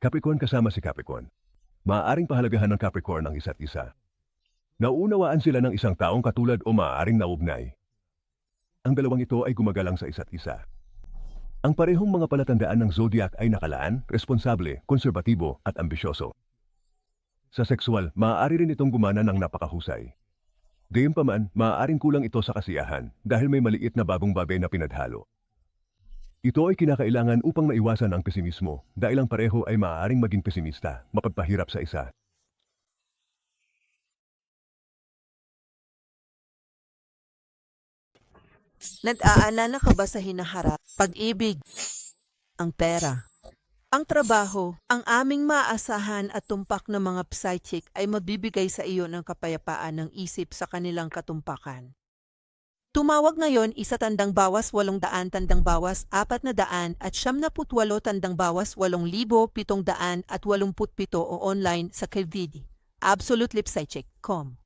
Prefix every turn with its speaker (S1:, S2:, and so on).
S1: Capricorn kasama si Capricorn. Maaaring pahalagahan ng Capricorn ang isa't isa. Nauunawaan sila ng isang taong katulad o maaaring naugnay. Ang dalawang ito ay gumagalang sa isa't isa. Ang parehong mga palatandaan ng zodiac ay nakalaan, responsable, konserbatibo at ambisyoso. Sa sexual, maaari rin itong gumana ng napakahusay. Gayunpaman, maaaring kulang ito sa kasiyahan dahil may maliit na bagong bagay na pinadhalo. Ito ay kinakailangan upang maiwasan ang pesimismo dahil ang pareho ay maaaring maging pesimista, mapagpahirap sa isa.
S2: Nag-aalala ka ba sa hinaharap? Pag-ibig, ang pera, ang trabaho, ang aming maaasahan at tumpak na mga psychic ay magbibigay sa iyo ng kapayapaan ng isip sa kanilang katumpakan. Tumawag ngayon isa tandang bawas walong daan tandang bawas apat na daan at siyam na putwalo tandang bawas walong libo pitong daan at walumput pito o online sa KVD. AbsoluteLipSycheck.com